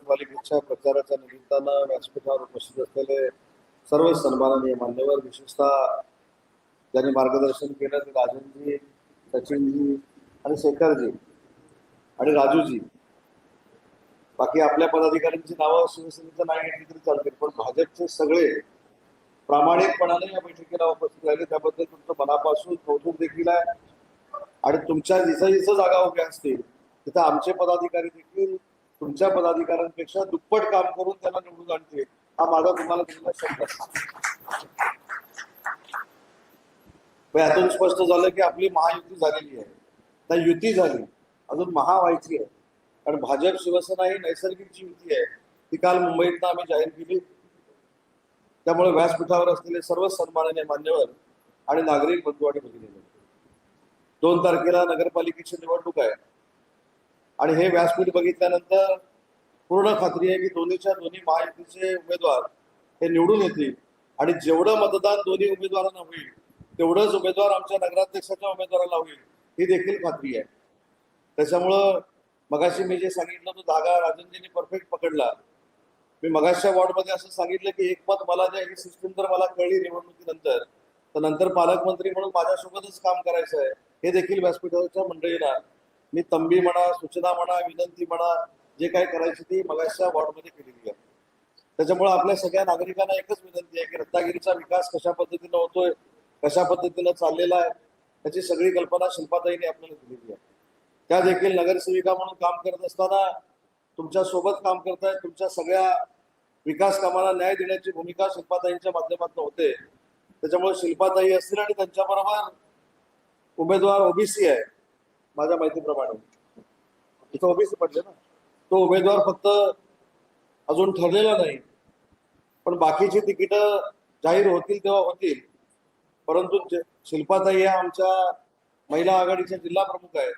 पालिकेच्या प्रचाराच्या निमित्तानं व्यासपीठावर उपस्थित असलेले सर्व सन्माननीय मान्यवर विशेषतः ज्यांनी मार्गदर्शन केलं ते राजनजी सचिनजी आणि शेखरजी आणि राजूजी. बाकी आपल्या पदाधिकाऱ्यांची नावं शिवसेनेचं नाही घेतली तरी चालतील पण भाजपचे सगळे प्रामाणिकपणाने या बैठकीला उपस्थित राहिले. त्याबद्दल तुमचं मनापासून कौतुक देखील आहे. आणि तुमच्या जिथं जिथं जागा उभ्या असतील तिथं आमचे पदाधिकारी देखील तुमच्या पदाधिकाऱ्यांपेक्षा दुप्पट काम करून त्यांना निवडून आणते. हा माझा तुम्हाला दिलेला शब्द यातून स्पष्ट झालं की आपली महायुती झालेली आहे. तर युती झाली. अजून महा व्हायची आहे. कारण भाजप शिवसेना ही नैसर्गिक जी युती आहे. ती काल मुंबईतनं आम्ही जाहीर केली. त्यामुळे व्यासपीठावर असलेले सर्व सन्माननीय मान्यवर आणि नागरिक बंधू आणि भगिनी. दोन तारखेला नगरपालिकेची निवडणूक आहे. आणि हे व्यासपीठ बघितल्यानंतर पूर्ण खात्री आहे की दोन्हीच्या दोन्ही महायुतीचे उमेदवार हे निवडून येतील. आणि जेवढं मतदान दोन्ही उमेदवारांना होईल तेवढंच उमेदवार आमच्या नगराध्यक्षाच्या उमेदवाराला होईल ही देखील खात्री आहे. त्याच्यामुळं मगाशी मी जे सांगितलं तो धागा राजनजींनी परफेक्ट पकडला. मी मगाशच्या वॉर्डमध्ये असं सांगितलं की एक मत मला जे ही सिस्टीम तर मला कळली निवडणुकीनंतर. तर नंतर पालकमंत्री म्हणून माझ्यासोबतच काम करायचं आहे हे देखील व्यासपीठाच्या मंडळीला मी तंबी म्हणा सूचना म्हणा विनंती म्हणा जे काही करायची ती मगाशच्या वॉर्डमध्ये केलेली आहे. त्याच्यामुळे आपल्या सगळ्या नागरिकांना एकच विनंती आहे की रत्नागिरीचा विकास कशा पद्धतीनं होतोय कशा पद्धतीनं चाललेला आहे त्याची सगळी कल्पना शिल्पाताईने आपल्याला दिलेली आहे. त्या देखील नगरसेविका म्हणून काम करत असताना तुमच्यासोबत काम करतायत तुमच्या सगळ्या विकास कामाला न्याय देण्याची भूमिका शिल्पाताईंच्या माध्यमातून होते. त्याच्यामुळे शिल्पाताई असतील आणि त्यांच्याबरोबर उमेदवार ओबीसी आहे. माझ्या माहितीप्रमाणे. इथं ओबीसी पडले ना. तो उमेदवार फक्त अजून ठरलेला नाही. पण बाकीची तिकीटं जाहीर होतील तेव्हा होतील. परंतु शिल्पाताई या आमच्या महिला आघाडीच्या जिल्हा प्रमुख आहेत.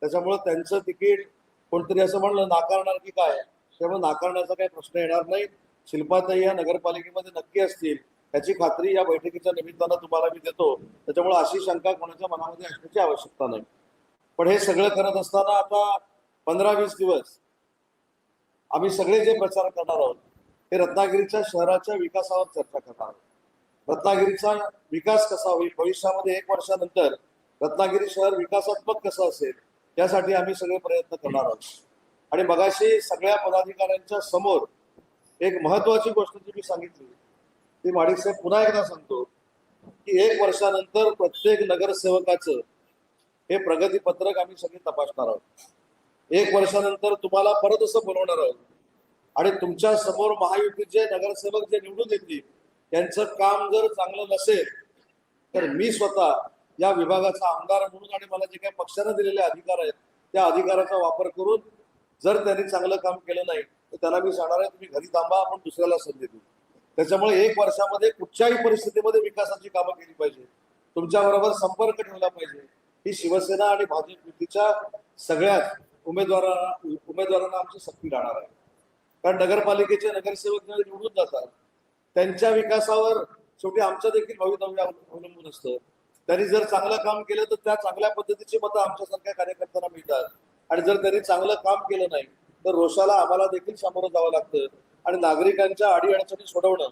त्याच्यामुळे त्यांचं तिकीट कोणतरी असं म्हणलं नाकारणार की काय? त्यामुळे नाकारण्याचा काही प्रश्न येणार नाही. शिल्पाताई या नगरपालिकेमध्ये नक्की असतील. याची खात्री या बैठकीच्या निमित्तानं तुम्हाला मी देतो. त्याच्यामुळे अशी शंका कोणाच्या मनामध्ये असण्याची आवश्यकता नाही. पण हे सगळं करत असताना आता पंधरा वीस दिवस आम्ही सगळे जे प्रचार करणार आहोत हे रत्नागिरीच्या शहराच्या विकासावर चर्चा करणार आहोत. रत्नागिरीचा विकास कसा होईल? भविष्यामध्ये एक वर्षानंतर रत्नागिरी शहर विकासात्मक कसं असेल त्यासाठी आम्ही सगळे प्रयत्न करणार आहोत. आणि मगाशी सगळ्या पदाधिकाऱ्यांच्या समोर एक महत्वाची गोष्ट जी मी सांगितली ती माडिक साहेब पुन्हा एकदा सांगतो की एक वर्षानंतर प्रत्येक नगरसेवकाचं हे प्रगती पत्रक आम्ही सगळे तपासणार आहोत. एक वर्षानंतर तुम्हाला परत असं बोलवणार आहोत. आणि तुमच्यासमोर महायुतीचे नगरसेवक जे निवडून येतील त्यांचं काम जर चांगलं नसेल तर मी स्वतः या विभागाचा आमदार म्हणून आणि मला जे काही पक्षाने दिलेले अधिकार आहेत त्या अधिकाराचा वापर करून जर त्यांनी चांगलं काम केलं नाही तर त्याला मी सांगणार आहे तुम्ही घरी थांबा आपण दुसऱ्याला संधी देऊ. त्याच्यामुळे एक वर्षामध्ये कुठच्याही परिस्थितीमध्ये विकासाची कामं केली पाहिजे. तुमच्या बरोबर संपर्क ठेवला पाहिजे. ही शिवसेना आणि भाजप युतीच्या सगळ्याच उमेदवारांना उमेदवारांना आमची सक्ती राहणार आहे. कारण नगरपालिकेचे नगरसेवक निवडून जातात त्यांच्या विकासावर शेवटी आमचं देखील भवितव्य अवलंबून असतं. त्यांनी जर चांगलं काम केलं तर त्या चांगल्या पद्धतीची मतं आमच्यासारख्या कार्यकर्त्यांना मिळतात. आणि जर त्यांनी चांगलं काम केलं नाही तर रोषाला आम्हाला देखील सामोरं जावं लागतं. आणि नागरिकांच्या अडीअडचणी सोडवणं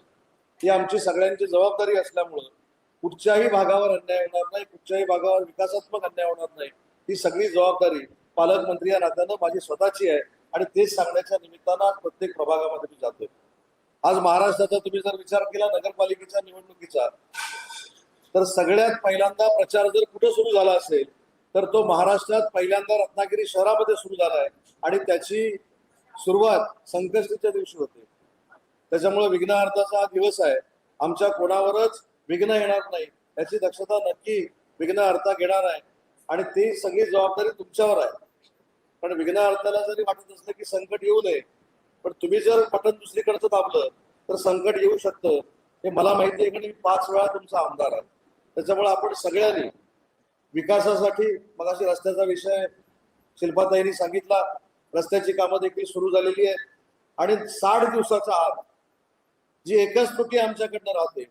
ही आमची सगळ्यांची जबाबदारी असल्यामुळं कुठच्याही भागावर अन्याय होणार नाही कुठच्याही भागावर विकासात्मक अन्याय होणार नाही. ही सगळी जबाबदारी पालकमंत्री या नात्यानं माझी स्वतःची आहे आणि तेच सांगण्याच्या निमित्तानं आज प्रत्येक प्रभागामध्ये मी जातोय. आज महाराष्ट्राचा तुम्ही जर विचार केला नगरपालिकेच्या निवडणुकीचा तर सगळ्यात पहिल्यांदा प्रचार जर कुठे सुरू झाला असेल तर तो महाराष्ट्रात पहिल्यांदा रत्नागिरी शहरामध्ये सुरू झाला आहे. आणि त्याची सुरुवात संकष्टीच्या दिवशी होते. त्याच्यामुळे विघ्नार्थाचा हा दिवस आहे. आमच्या कोणावरच विघ्न येणार नाही. याची दक्षता नक्की विघ्न अर्थात घेणार आहे. आणि ती सगळी जबाबदारी तुमच्यावर आहे. पण विघ्नहर्ताला जरी वाटत असलं की संकट येऊ नये पण तुम्ही जर पटन दुसरीकडचं दाबलं तर संकट येऊ शकतं. हे मला माहिती आहे की मी पाच वेळा तुमचा आमदार आहे. त्याच्यामुळे आपण सगळ्यांनी विकासासाठी मग अशी रस्त्याचा विषय शिल्पाताईंनी सांगितला. रस्त्याची कामं देखील सुरू झालेली आहेत. आणि साठ दिवसाचा आत जी एकच त्रुटी आमच्याकडनं राहते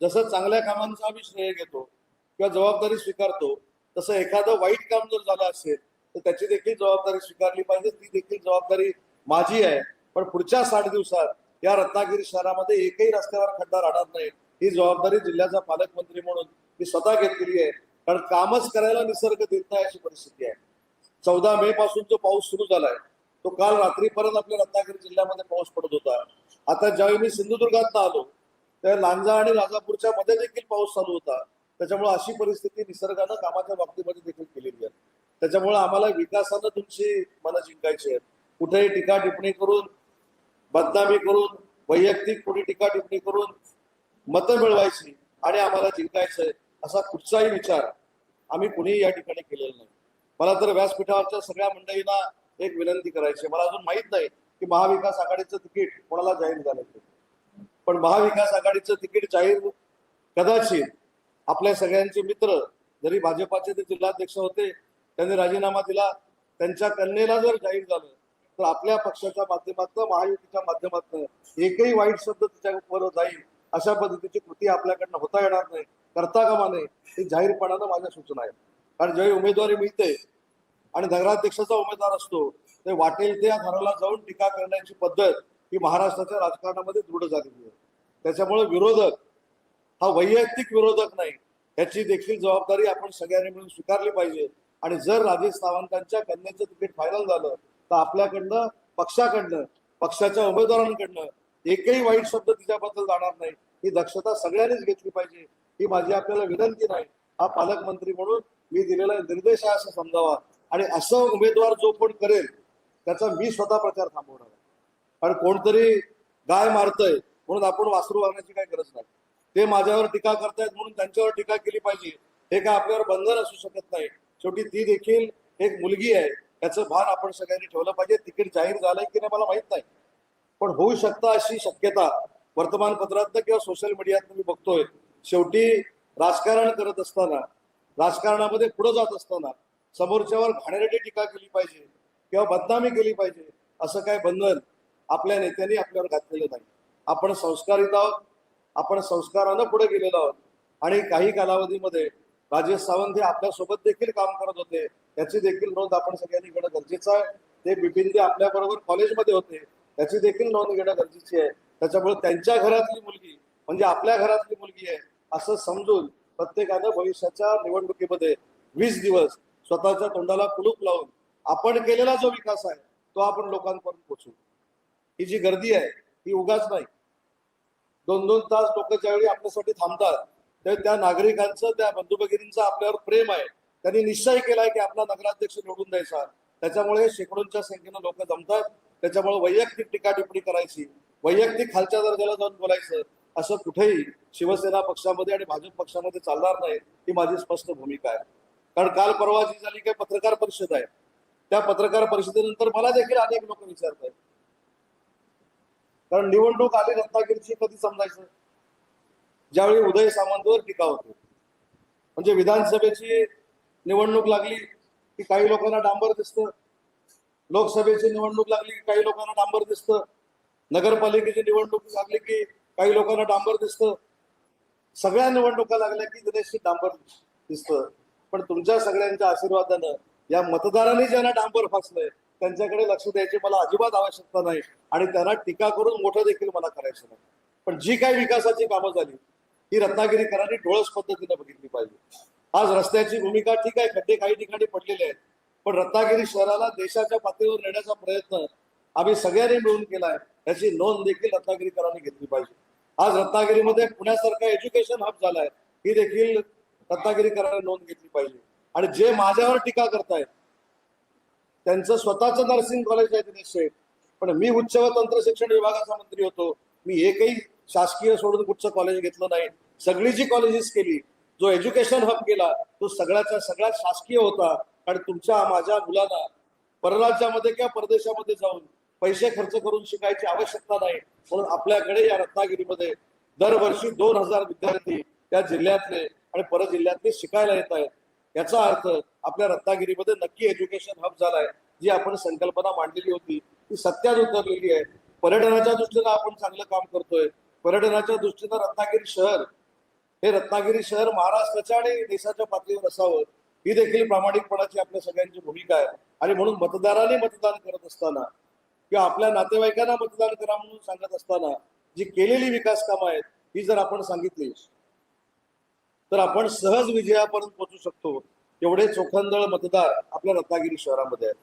जसं चांगल्या कामांचा आम्ही श्रेय घेतो किंवा जबाबदारी स्वीकारतो तसं एखादं वाईट काम जर झालं असेल तर त्याची देखील जबाबदारी स्वीकारली पाहिजे. ती देखील जबाबदारी माझी आहे. पण पुढच्या साठ दिवसात या रत्नागिरी शहरामध्ये एकही रस्त्यावर खड्डा राहणार नाही. ही जबाबदारी जिल्ह्याचा पालकमंत्री म्हणून मी स्वतः घेतलेली आहे. कारण कामच करायला निसर्ग देत नाही अशी परिस्थिती आहे. चौदा मे पासून जो पाऊस सुरू झालाय तो काल रात्रीपर्यंत आपल्या रत्नागिरी जिल्ह्यामध्ये पाऊस पडत होता. आता ज्यावेळी मी सिंधुदुर्गात आलो त्या लांजा आणि लाजापूरच्या मध्ये देखील पाऊस चालू होता. त्याच्यामुळे अशी परिस्थिती निसर्गानं कामाच्या बाबतीमध्ये देखील केलेली आहे. त्याच्यामुळे आम्हाला विकासानं तुमची मनं जिंकायची आहेत. कुठेही टीका टिप्पणी करून बदनामी करून वैयक्तिक कुठे टीका टिप्पणी करून मतं मिळवायची आणि आम्हाला जिंकायचंय असा कुठचाही विचार आम्ही कुणीही या ठिकाणी केलेला नाही. मला तर व्यासपीठावरच्या सगळ्या मंडळींना एक विनंती करायची आहे. मला अजून माहीत नाही की महाविकास आघाडीचं तिकीट कोणाला जाहीर झालं पण महाविकास आघाडीचं तिकीट जाहीर कदाचित आपल्या सगळ्यांचे मित्र जरी भाजपाचे ते जिल्हाध्यक्ष होते त्यांनी राजीनामा दिला त्यांच्या कन्येला जर जाहीर झालं तर आपल्या पक्षाच्या माध्यमातून महायुतीच्या माध्यमातून एकही वाईट शब्द तिच्यावर जाईल अशा पद्धतीची कृती आपल्याकडनं होता येणार नाही करता कामा नये हे जाहीरपणानं माझ्या सूचना आहेत. कारण ज्यावेळी उमेदवारी मिळते आणि नगराध्यक्षाचा उमेदवार असतो ते वाटेल त्या घराला जाऊन टीका करण्याची पद्धत ही महाराष्ट्राच्या राजकारणामध्ये दृढ झालेली आहे. त्याच्यामुळे विरोधक हा वैयक्तिक विरोधक नाही याची देखील जबाबदारी आपण सगळ्यांनी मिळून स्वीकारली पाहिजे. आणि जर राजेश सावंतांच्या कन्याचं तिकीट फायनल झालं तर आपल्याकडनं पक्षाकडनं पक्षाच्या उमेदवारांकडनं एकही वाईट शब्द तिच्याबद्दल जाणार नाही. ही दक्षता सगळ्यांनीच घेतली पाहिजे. ही माझी आपल्याला विनंती नाही. हा पालकमंत्री म्हणून मी दिलेला निर्देश आहे असं समजावा. आणि असं उमेदवार जो कोण करेल त्याचा मी स्वतः प्रचार थांबवणार आहे. कारण कोणतरी गाय मारतय म्हणून आपण वासरू वागण्याची काही गरज नाही. ते माझ्यावर टीका करतायत म्हणून त्यांच्यावर टीका केली पाहिजे. हे काय आपल्यावर बंधन असू शकत नाही. शेवटी ती देखील एक मुलगी आहे. याचं भान आपण सगळ्यांनी ठेवलं पाहिजे. तिकीट जाहीर झालंय की नाही मला माहीत नाही. पण होऊ शकता अशी शक्यता वर्तमानपत्रात किंवा सोशल मीडियात मी बघतोय. शेवटी राजकारण करत असताना राजकारणामध्ये पुढे जात असताना समोरच्यावर घाणेरडी टीका केली पाहिजे किंवा बदनामी केली पाहिजे असं काय बंधन आपल्या नेत्यांनी आपल्यावर घातलेलं नाही. आपण संस्कारित आहोत. आपण संस्कारानं पुढे गेलेलो आहोत. आणि काही कालावधीमध्ये राजेश सावंत हे आपल्यासोबत देखील काम करत होते. त्याची देखील नोंद आपण सगळ्यांनी घेणं गरजेचं आहे. ते बिपिन आपल्याबरोबर आपल्या बरोबर कॉलेजमध्ये होते त्याची देखील नोंद घेणं गरजेची आहे. त्याच्यामुळे त्यांच्या घरातली मुलगी म्हणजे आपल्या घरातली मुलगी आहे असं समजून प्रत्येकानं भविष्याच्या निवडणुकीमध्ये वीस दिवस स्वतःच्या तोंडाला कुलूप लावून आपण केलेला जो विकास आहे तो आपण लोकांपर्यंत पोहोचू ही जी गर्दी आहे ही उगाच नाही. दोन दोन तास लोक ज्यावेळी आपल्यासाठी थांबतात त्यावेळी त्या नागरिकांचं त्या बंधू भगिनींचं आपल्यावर प्रेम आहे. त्यांनी निश्चय केलाय की आपला नगराध्यक्ष निवडून द्यायचा. त्याच्यामुळे शेकडोंच्या संख्येनं लोक जमतात. त्याच्यामुळे वैयक्तिक टीका टिप्पणी करायची. वैयक्तिक खालच्या दर्जाला जाऊन बोलायचं. असं कुठेही शिवसेना पक्षामध्ये आणि भाजप पक्षामध्ये चालणार नाही ही माझी स्पष्ट भूमिका आहे. कारण काल परवा जी झाली काही पत्रकार परिषद आहे. त्या पत्रकार परिषदेनंतर मला देखील अनेक लोक विचारत आहेत कारण निवडणूक आली रत्नागिरीची कधी समजायचं ज्यावेळी उदय सामंतवर टीका होते. म्हणजे विधानसभेची निवडणूक लागली की काही लोकांना डांबर दिसतं. लोकसभेची निवडणूक लागली की काही लोकांना डांबर दिसतं. नगरपालिकेची निवडणूक लागली की काही लोकांना डांबर दिसतं. सगळ्या निवडणुका लागल्या की दिनेशची डांबर दिसतं. पण तुमच्या सगळ्यांच्या आशीर्वादानं या मतदारांनी ज्यांना डांबर फासलंय त्यांच्याकडे लक्ष द्यायची मला अजिबात आवश्यकता नाही आणि त्यांना टीका करून मोठं देखील मला करायचं नाही. पण जी काही विकासाची कामं झाली ही रत्नागिरीकरांनी डोळस पद्धतीने बघितली पाहिजे. आज रस्त्याची भूमिका ठीक आहे खड्डे काही ठिकाणी पडलेले आहेत पण रत्नागिरी शहराला देशाच्या पातळीवर नेण्याचा प्रयत्न आम्ही सगळ्यांनी मिळून केलाय याची नोंद देखील रत्नागिरीकरांनी घेतली पाहिजे. आज रत्नागिरीमध्ये पुण्यासारखा एज्युकेशन हब झालाय ही देखील रत्नागिरीकरांनी नोंद घेतली पाहिजे. आणि जे माझ्यावर टीका करतायत त्यांचं स्वतःचं नर्सिंग कॉलेज आहे दिनेश पण मी उच्च व तंत्र शिक्षण विभागाचा मंत्री होतो. मी एकही शासकीय सोडून कुठचं कॉलेज घेतलं नाही. सगळी जी कॉलेजेस केली जो एज्युकेशन हब केला तो सगळ्याचा सगळ्यात शासकीय होता. आणि तुमच्या माझ्या मुलांना परराज्यामध्ये किंवा परदेशामध्ये जाऊन पैसे खर्च करून शिकायची आवश्यकता नाही. म्हणून आपल्याकडे या रत्नागिरीमध्ये दरवर्षी दोन हजार विद्यार्थी त्या जिल्ह्यातले आणि परत जिल्ह्यातले शिकायला येत आहेत. याचा अर्थ आपल्या रत्नागिरीमध्ये नक्की एज्युकेशन हब झालाय जी आपण संकल्पना मांडलेली होती ती सत्यात उतरलेली आहे. पर्यटनाच्या दृष्टीनं आपण चांगलं काम करतोय. पर्यटनाच्या दृष्टीनं रत्नागिरी शहर हे रत्नागिरी शहर महाराष्ट्राच्या आणि देशाच्या पातळीवर असावं ही देखील प्रामाणिकपणाची आपल्या सगळ्यांची भूमिका आहे. आणि म्हणून मतदारांनी मतदान करत असताना किंवा आपल्या नातेवाईकांना मतदान करा म्हणून सांगत असताना जी केलेली विकास कामं आहेत ही जर आपण सांगितली तर आपण सहज विजयापर्यंत पोहोचू शकतो. एवढे चोखंदळ मतदार आपल्या रत्नागिरी शहरामध्ये आहेत.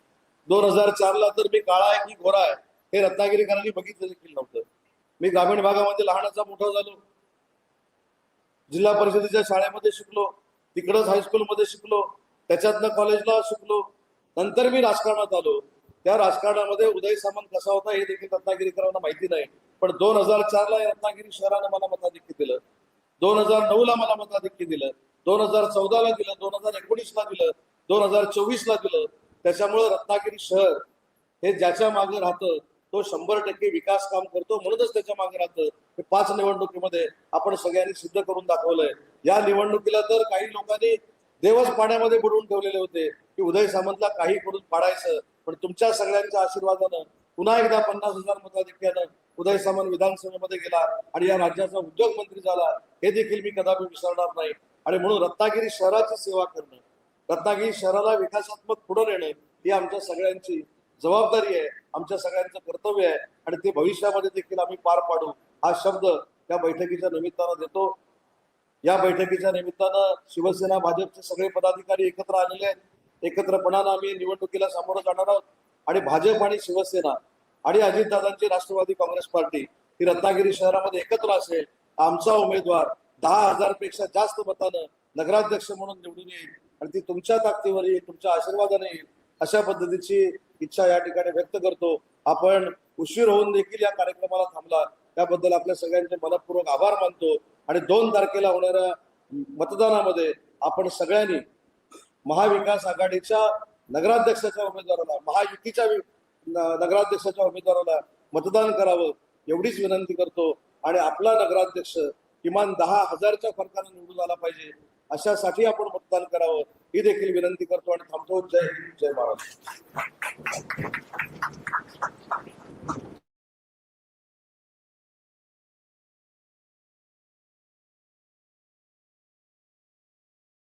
दोन हजार चारला तर मी काळा आहे की गोरा आहे हे रत्नागिरीकरांनी बघितलं देखील नव्हतं. मी ग्रामीण भागामध्ये लहानाचा मोठा झालो. जिल्हा परिषदेच्या शाळेमध्ये शिकलो. तिकडंच हायस्कूलमध्ये शिकलो. त्याच्यातनं कॉलेजला शिकलो. नंतर मी राजकारणात आलो. त्या राजकारणामध्ये उदय सामंत कसा होता हे देखील रत्नागिरीकरांना माहिती नाही. पण दोन हजार चारला या रत्नागिरी शहरानं मला मताधिक्य दिलं. दोन हजार नऊ ला मला मताधिक्य दिलं दोन हजार चौदा ला दिलं दोन हजार एकोणीस ला दिलं दोन हजार चोवीस ला दिलं. त्याच्यामुळे रत्नागिरी शहर हे ज्याच्या मागे राहतं तो शंभर टक्के विकास काम करतो म्हणूनच त्याच्यामागे राहतं. हे पाच निवडणुकीमध्ये आपण सगळ्यांनी सिद्ध करून दाखवलंय. या निवडणुकीला तर काही लोकांनी देवच पाण्यामध्ये बुडवून ठेवलेले होते की उदय सामंतला काही करून पाडायचं. पण तुमच्या सगळ्यांच्या आशीर्वादानं पुन्हा एकदा पन्नास हजार मताधिक्यानं उदय सामंत विधानसभेमध्ये गेला आणि या राज्याचा उद्योग मंत्री झाला हे देखील मी कदापि विसरणार नाही. आणि म्हणून रत्नागिरी शहराची सेवा करणं रत्नागिरी शहराला विकासात्मक पुढे नेणं ही आमच्या सगळ्यांची जबाबदारी आहे आमच्या सगळ्यांचं कर्तव्य आहे. आणि ते भविष्यामध्ये देखील आम्ही पार पाडू हा शब्द त्या बैठकीच्या निमित्तानं देतो. या बैठकीच्या निमित्तानं शिवसेना भाजपचे सगळे पदाधिकारी एकत्र आलेले आहेत. एकत्रपणानं आम्ही निवडणुकीला सामोरं जाणार आहोत. आणि भाजप आणि शिवसेना आणि अजितदादांची राष्ट्रवादी काँग्रेस पार्टी ही रत्नागिरी शहरामध्ये एकत्र असेल आमचा उमेदवार दहा हजारपेक्षा जास्त मतानं नगराध्यक्ष म्हणून निवडून येईल आणि ती तुमच्या ताकदीवर येईल तुमच्या आशीर्वादाने येईल अशा पद्धतीची इच्छा या ठिकाणी व्यक्त करतो. आपण उशीर होऊन देखील या कार्यक्रमाला थांबला. त्याबद्दल आपल्या सगळ्यांचे मनपूर्वक आभार मानतो. आणि दोन तारखेला होणाऱ्या मतदानामध्ये आपण सगळ्यांनी महाविकास आघाडीच्या नगराध्यक्षाच्या उमेदवाराला महायुतीच्या नगराध्यक्षाच्या उमेदवाराला मतदान करावं एवढीच विनंती करतो. आणि आपला नगराध्यक्ष किमान दहा हजारच्या फरकाने निवडून आला पाहिजे अशासाठी आपण मतदान करावं ही देखील विनंती करतो आणि थांबतो. जय हिंद, जय महाराष्ट्र.